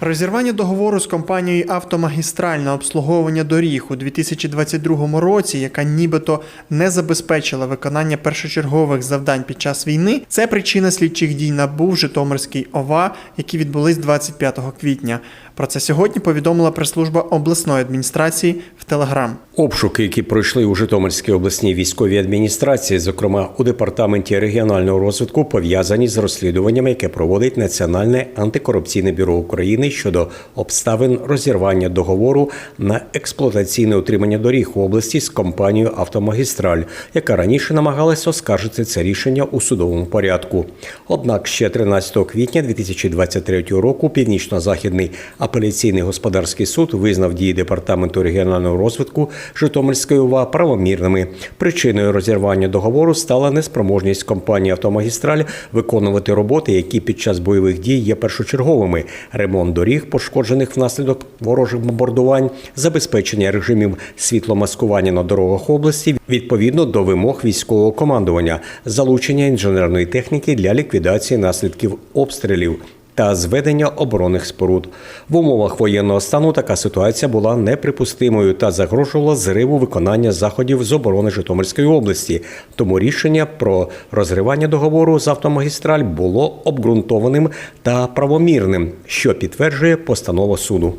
Розірвання договору з компанією «Автомагістраль» на обслуговування доріг у 2022 році, яка нібито не забезпечила виконання першочергових завдань під час війни, це причина слідчих дій НАБУ в Житомирській ОВА, які відбулись 25 квітня. Про це сьогодні повідомила прес-служба обласної адміністрації в Телеграм. Обшуки, які пройшли у Житомирській обласній військовій адміністрації, зокрема у департаменті регіонального розвитку, пов'язані з розслідуванням, яке проводить Національне антикорупційне бюро України щодо обставин розірвання договору на експлуатаційне утримання доріг в області з компанією Автомагістраль, яка раніше намагалась оскаржити це рішення у судовому порядку. Однак ще 13 квітня 2023 року Північно-Західний апеляційний господарський суд визнав дії департаменту регіонального розвитку Житомирської ОВА правомірними. Причиною розірвання договору стала неспроможність компанії Автомагістраль виконувати роботи, які під час бойових дій є першочерговими: ремонт доріг, пошкоджених внаслідок ворожих бомбардувань, забезпечення режимів світломаскування на дорогах області відповідно до вимог військового командування, залучення інженерної техніки для ліквідації наслідків обстрілів та зведення оборонних споруд. В умовах воєнного стану така ситуація була неприпустимою та загрожувала зриву виконання заходів з оборони Житомирської області. Тому рішення про розривання договору з автомагістраль було обґрунтованим та правомірним, що підтверджує постанова суду.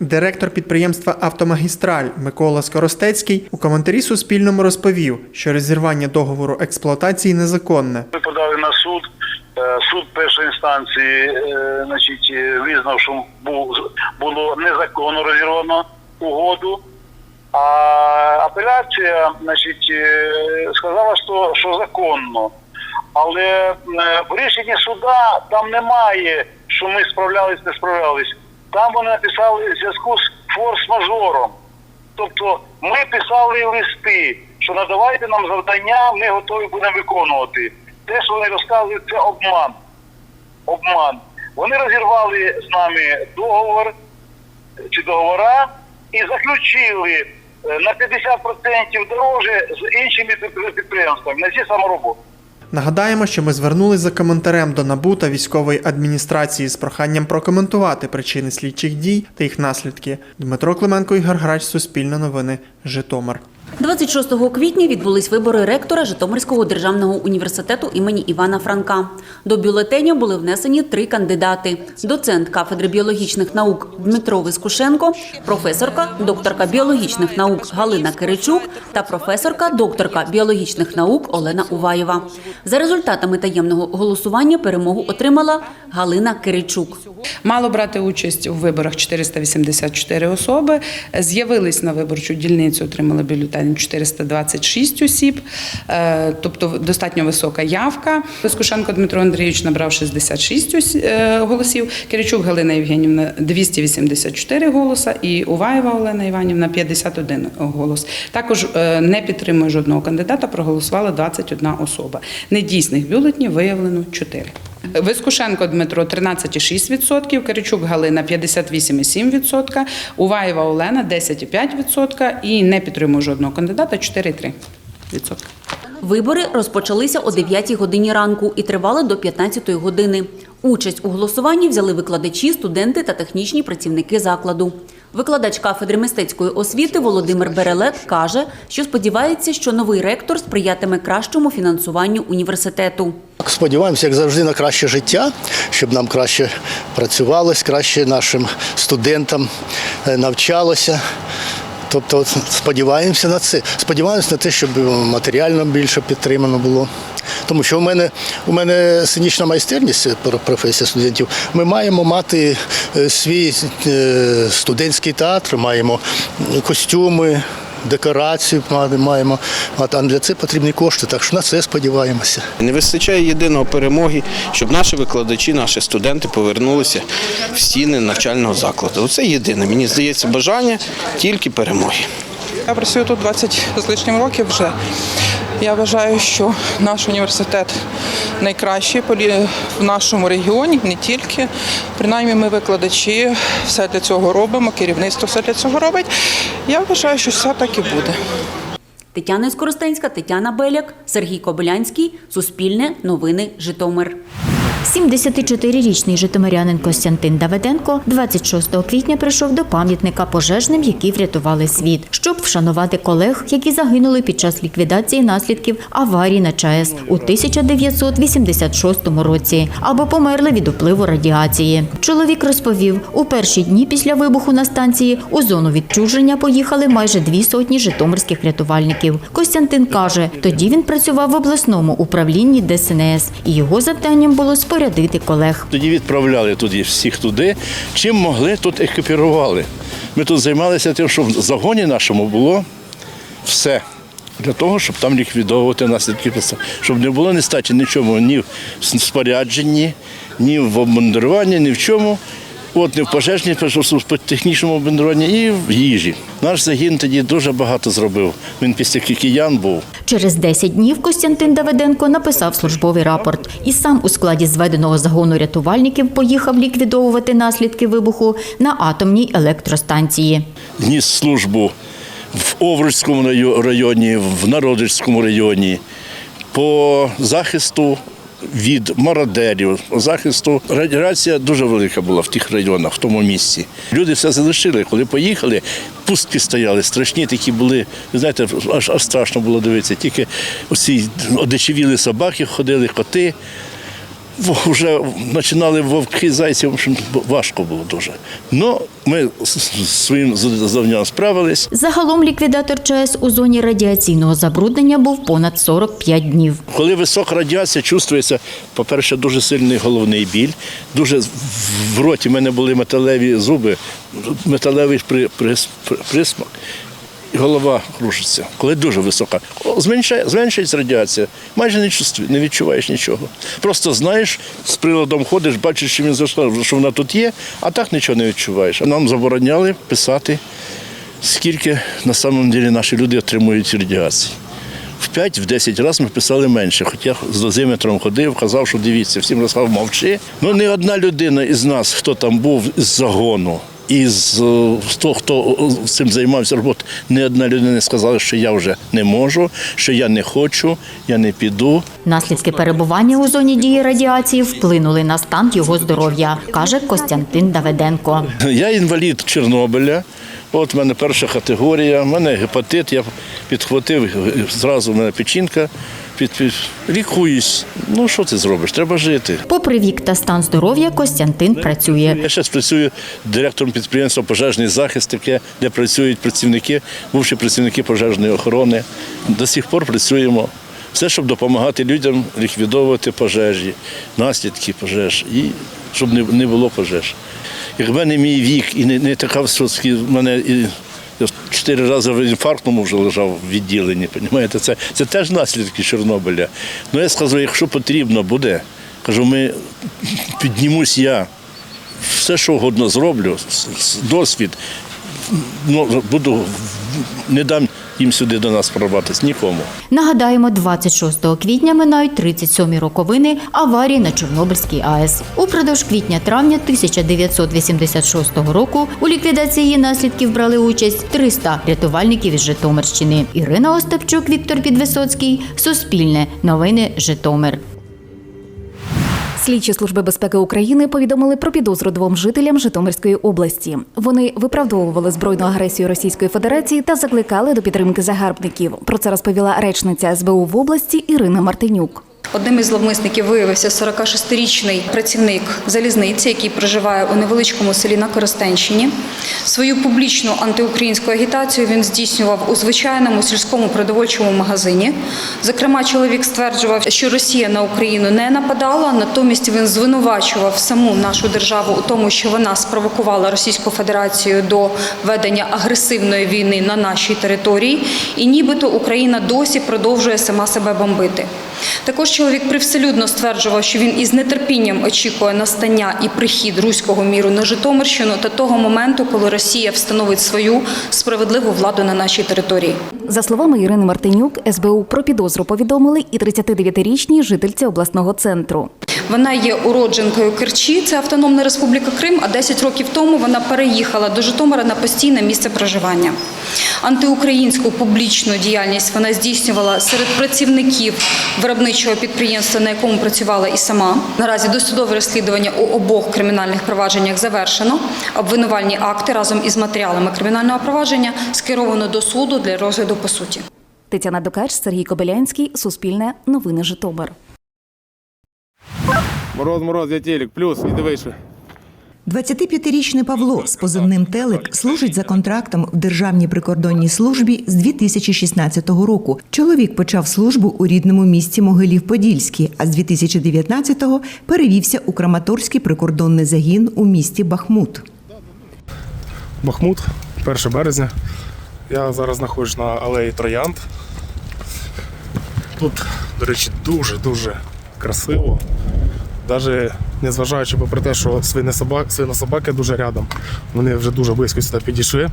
Директор підприємства Автомагістраль Микола Скоростецький у коментарі Суспільному розповів, що розірвання договору експлуатації незаконне. Ми подали на суд. Е, першої інстанції е, значить, е, визнав, що було незаконно розірвано угоду, а апеляція значить, сказала, що, що законно. Але в рішенні суда там немає, що ми справлялись, не справлялись. Там вони написали в зв'язку з форс-мажором. Тобто ми писали листи, що надавайте нам завдання, ми готові будемо виконувати. Те, що вони розказують, це обман. Обман. Вони розірвали з нами договор чи договора і заключили е, на 50% дороже з іншими підприємствами на ці самі роботи. Нагадаємо, що ми звернулись за коментарем до НАБУ та військової адміністрації з проханням прокоментувати причини слідчих дій та їх наслідки. Дмитро Клименко, Ігор Грач, Суспільне новини, Житомир. 26 квітня відбулись вибори ректора Житомирського державного університету імені Івана Франка. До бюлетеню були внесені три кандидати: доцент кафедри біологічних наук Дмитро Вискушенко, професорка, докторка біологічних наук Галина Киричук та професорка, докторка біологічних наук Олена Уваєва. За результатами таємного голосування перемогу отримала Галина Киричук. Мало брати участь у виборах 484 особи. З'явились на виборчу дільницю, отримали бюлетень 426 осіб, е, тобто достатньо висока явка. Лискушенко Дмитро Андрійович набрав 66 ос- е, голосів, Киричук Галина Євгенівна 284 голоса і Уваєва Олена Іванівна 51 голос. Також е, не підтримує жодного кандидата, проголосувала 21 особа. Недійсних бюлетнів виявлено 4. Вискушенко Дмитро 13,6%, Киричук Галина 58,7%, Уваєва Олена 10,5% і не підтримує жодного кандидата 4,3%. Вибори розпочалися о 9 годині ранку і тривали до 15 години. Участь у голосуванні взяли викладачі, студенти та технічні працівники закладу. Викладач кафедри мистецької освіти Володимир Берелет каже, що сподівається, що новий ректор сприятиме кращому фінансуванню університету. Сподіваємося, як завжди, на краще життя, щоб нам краще працювалось, краще нашим студентам е, навчалося. Тобто сподіваємося на це. Сподіваємося на те, щоб матеріально більше підтримано було. Тому що у мене у мене сценічна майстерність, про- професія студентів. Ми маємо мати е, свій е, студентський театр, маємо костюми, декорацію маємо. А для це потрібні кошти, так що на це сподіваємося. Не вистачає єдиного перемоги, щоб наші викладачі, наші студенти повернулися в стіни навчального закладу. Оце єдине. Мені здається, бажання тільки перемоги. Я працюю тут 20 з лишнім років вже. Я вважаю, що наш університет найкращий в нашому регіоні, не тільки. Принаймні, ми викладачі все для цього робимо, керівництво все для цього робить. Я вважаю, що все так і буде. Тетяна Скоростенська, Тетяна Беляк, Сергій Кобилянський, Суспільне, Новини, Житомир. 74-річний житомирянин Костянтин Давиденко 26 квітня прийшов до пам'ятника пожежним, які врятували світ, щоб вшанувати колег, які загинули під час ліквідації наслідків аварії на ЧАЕС у 1986 році або померли від впливу радіації. Чоловік розповів, у перші дні після вибуху на станції у зону відчуження поїхали майже дві сотні житомирських рятувальників. Костянтин каже, тоді він працював в обласному управлінні ДСНС, і його завданням було спорядити колег. Тоді відправляли туди всіх туди. Чим могли, тут екіпірували. Ми тут займалися тим, що в загоні нашому було все. Для того, щоб там ліквідовувати наслідки. Щоб не було нестачі нічому, ні в спорядженні, ні в обмундируванні, ні в чому. От не в пожежній, в технічному обмундируванні і в їжі. Наш загін тоді дуже багато зробив. Він після киян був. Через 10 днів Костянтин Давиденко написав службовий рапорт і сам у складі зведеного загону рятувальників поїхав ліквідовувати наслідки вибуху на атомній електростанції. ніс службу в Овруцькому районі, в Народицькому районі по захисту від мародерів, захисту. Радіація дуже велика була в тих районах, в тому місці. Люди все залишили. Коли поїхали, пустки стояли, страшні такі були. Знаєте, аж, аж страшно було дивитися. Тільки оці одичевіли собаки ходили, коти. Вже починали вовки, зайці, в общем, важко було дуже. Ну, ми з своїм завданням справились. Загалом ліквідатор ЧАЕС у зоні радіаційного забруднення був понад 45 днів. Коли висока радіація, чувствується, по-перше, дуже сильний головний біль. Дуже в- роті в мене були металеві зуби, металевий при, прис- при- присмак. Голова кружиться, коли дуже висока. Зменшає, зменшується радіація, майже не чувствує, не відчуваєш нічого. Просто знаєш, з приладом ходиш, бачиш, що він зайшла, що вона тут є, а так нічого не відчуваєш. А нам забороняли писати, скільки на самом деле наші люди отримують радіації. В 5-10 разів ми писали менше. Хоча з дозиметром ходив, казав, що дивіться, всім розказав, мовчи. Ну не одна людина із нас, хто там був з загону, із е, хто, е, цим займався роботою, не одна людина сказала, що я вже не можу, що я не хочу, я не піду. Наслідки перебування у зоні дії радіації вплинули на стан його здоров'я, каже Костянтин Давиденко. Я інвалід Чорнобиля. От в мене перша категорія, в мене гепатит, я підхватив зразу в мене печінка, лікуюсь. Ну що ти зробиш? Треба жити. Попри вік та стан здоров'я, Костянтин працює. Я зараз працюю директором підприємства Пожежний захист, таке, де працюють працівники, бувші працівники пожежної охорони. До сих пор працюємо. Все, щоб допомагати людям ліквідовувати пожежі, наслідки пожеж і щоб не, було пожеж. Якби не мій вік і не, не така в мене і я чотири рази в інфарктному вже лежав в відділенні. Понімаєте? Це, це теж наслідки Чорнобиля. Ну я сказав, якщо потрібно буде, кажу, ми піднімусь я все, що угодно зроблю, досвід, ну, буду, не дам їм сюди до нас прорватися нікому. Нагадаємо, 26 квітня минають 37-і роковини аварії на Чорнобильській АЕС. Упродовж квітня-травня 1986 року у ліквідації наслідків брали участь 300 рятувальників із Житомирщини. Ірина Остапчук, Віктор Підвисоцький, Суспільне, Новини Житомир. Слідчі служби безпеки України повідомили про підозру двом жителям Житомирської області. Вони виправдовували збройну агресію Російської Федерації та закликали до підтримки загарбників. Про це розповіла речниця СБУ в області Ірина Мартинюк. Одним із зловмисників виявився 46-річний працівник залізниці, який проживає у невеличкому селі на Коростенщині. Свою публічну антиукраїнську агітацію він здійснював у звичайному сільському продовольчому магазині. Зокрема, чоловік стверджував, що Росія на Україну не нападала, натомість він звинувачував саму нашу державу у тому, що вона спровокувала Російську Федерацію до ведення агресивної війни на нашій території, і нібито Україна досі продовжує сама себе бомбити. Також чоловік привселюдно стверджував, що він із нетерпінням очікує настання і прихід руського міру на Житомирщину та того моменту, коли Росія встановить свою справедливу владу на нашій території. За словами Ірини Мартинюк, СБУ про підозру повідомили і 39-річній жительці обласного центру. Вона є уродженкою Керчі, це Автономна Республіка Крим. А 10 років тому вона переїхала до Житомира на постійне місце проживання. Антиукраїнську публічну діяльність вона здійснювала серед працівників виробничого підприємства на якому працювала і сама. Наразі досудове розслідування у обох кримінальних провадженнях завершено. Обвинувальні акти разом із матеріалами кримінального провадження скеровано до суду для розгляду по суті. Тетяна Докач, Сергій Кобилянський, Суспільне, Новини Житомир. Мороз, мороз, я телек, плюс, іди вище. 25-річний Павло з позивним Телек служить за контрактом в Державній прикордонній службі з 2016 року. Чоловік почав службу у рідному місті Могилів-Подільський, а з 2019-го перевівся у Краматорський прикордонний загін у місті Бахмут. Бахмут, 1 березня. Я зараз знаходжусь на алеї Троянд. Тут, до речі, дуже-дуже красиво. Навіть незважаючи попри те, що свинособаки, свинособаки дуже рядом, вони вже дуже близько сюди підійшли.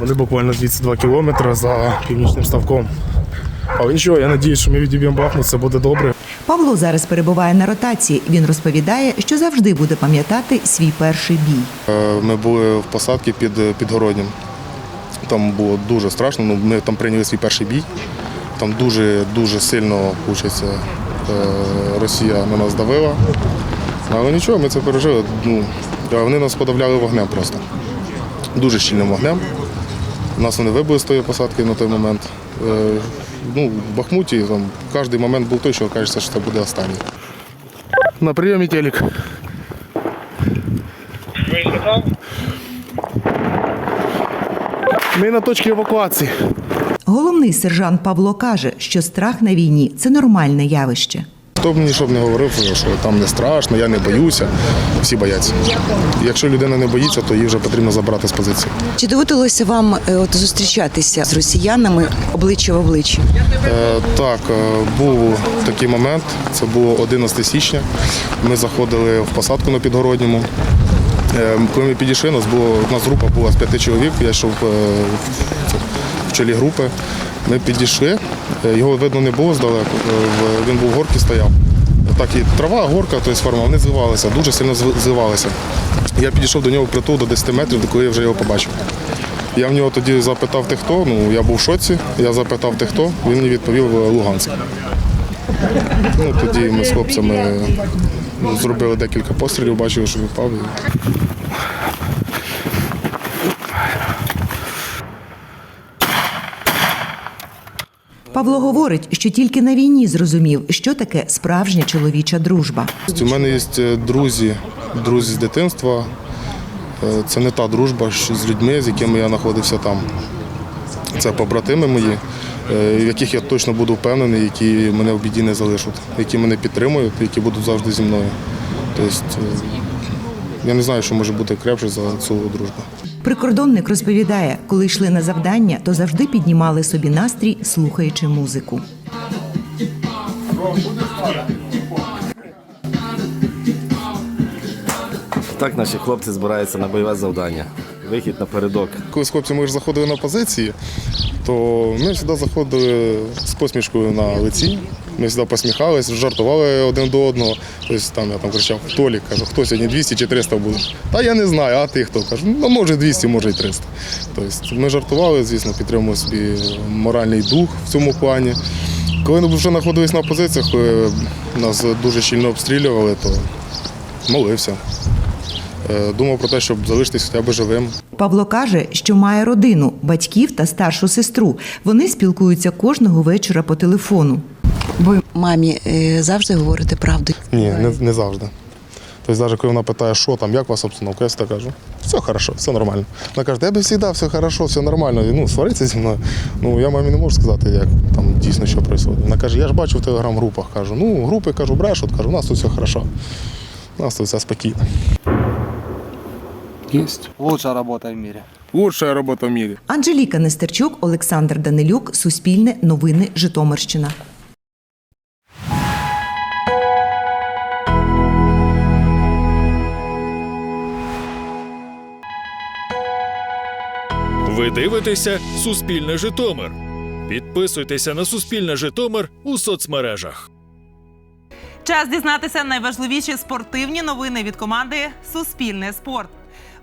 Вони буквально 22 кілометри за північним ставком. Але нічого, я сподіваюся, що ми відіб'ємо Бахмут, це буде добре. Павло зараз перебуває на ротації. Він розповідає, що завжди буде пам'ятати свій перший бій. Е, Ми були в посадці під Підгороднім. Там було дуже страшно. Ну, ми там прийняли свій перший бій. Там дуже дуже сильно виходить, Росія на нас давила. Але нічого, ми це пережили. Ну, вони нас подавляли вогнем просто. Дуже щільним вогнем. Нас вони вибили з тої посадки на той момент. Е, Ну, в Бахмуті там кожен момент був той, що кажеться, що це буде останній. На прийомі телек. Ми на точці евакуації. Головний сержант Павло каже, що страх на війні це нормальне явище. Хто б мені щоб не говорив, що там не страшно, я не боюся. Всі бояться. Якщо людина не боїться, то її вже потрібно забрати з позиції. Чи доводилося вам е, от зустрічатися з росіянами обличчя в обличчя? Е, так, е, був такий момент. Це було 11 січня. Ми заходили в посадку на підгородньому. Е, коли ми підійшли, нас було у нас група була з п'яти чоловік. Я йшов е, в чолі групи. Ми підійшли, е, його видно не було здалеку. е, Він був в горці стояв. Так і трава, горка, тобто форма, вони зливалися, дуже сильно зли- зливалися. Я підійшов до нього притул до 10 метрів, коли я вже його побачив. Я в нього тоді запитав ти хто. Ну я був в шоці. Я запитав ти хто. Він мені відповів «Е, Луганськ. Ну тоді ми з хлопцями зробили декілька пострілів, бачили, що він впав. Павло говорить, що тільки на війні зрозумів, що таке справжня чоловіча дружба. У мене є е, друзі, друзі з дитинства. Е, Це не та дружба з людьми, з якими я знаходився там. Це побратими мої, е, в яких я точно буду впевнений, які мене в біді не залишать, які мене підтримують, які будуть завжди зі мною. Тобто, я не знаю, що може бути крепше за цю дружбу. Прикордонник розповідає, коли йшли на завдання, то завжди піднімали собі настрій, слухаючи музику. Так наші хлопці збираються на бойове завдання. Вихід напередок. Коли з хлопцями ж заходили на позиції, то ми завжди заходили з посмішкою на лиці. Ми завжди посміхалися, жартували один до одного. Тобто там я там кричав, Толік, кажу, хто сьогодні 200 чи 300 буде. Та я не знаю, а ти хто? Кажу, ну може 200, може і 300. Тобто ми жартували, звісно, підтримували собі моральний дух в цьому плані. Коли ми вже знаходились на позиціях, е, нас дуже щільно обстрілювали, то молився. Е, Думав про те, щоб залишитись хоча б живим. Павло каже, що має родину, батьків та старшу сестру. Вони спілкуються кожного вечора по телефону. Ви мамі е, завжди говорите правду. Ні, не, не завжди. Тобто, навіть коли вона питає, що там, як у вас обстановка, я завжди кажу, все хорошо, все нормально. Вона каже, тебе завжди все хорошо, все нормально. І, ну, свариться зі мною. Ну, я мамі не можу сказати, як там дійсно що відбувається. Вона каже, я ж бачу в телеграм-групах. Кажу, ну, групи кажу, брешуть, кажу, у нас тут все хорошо. У нас тут все спокійно. Єсть. Лучшая работа в мире. Лучшая робота в мірі. Анжеліка Нестерчук, Олександр Данилюк, Суспільне, Новини, Житомирщина. Ви дивитеся Суспільне Житомир. Підписуйтеся на Суспільне Житомир у соцмережах. Час дізнатися найважливіші спортивні новини від команди Суспільне спорт.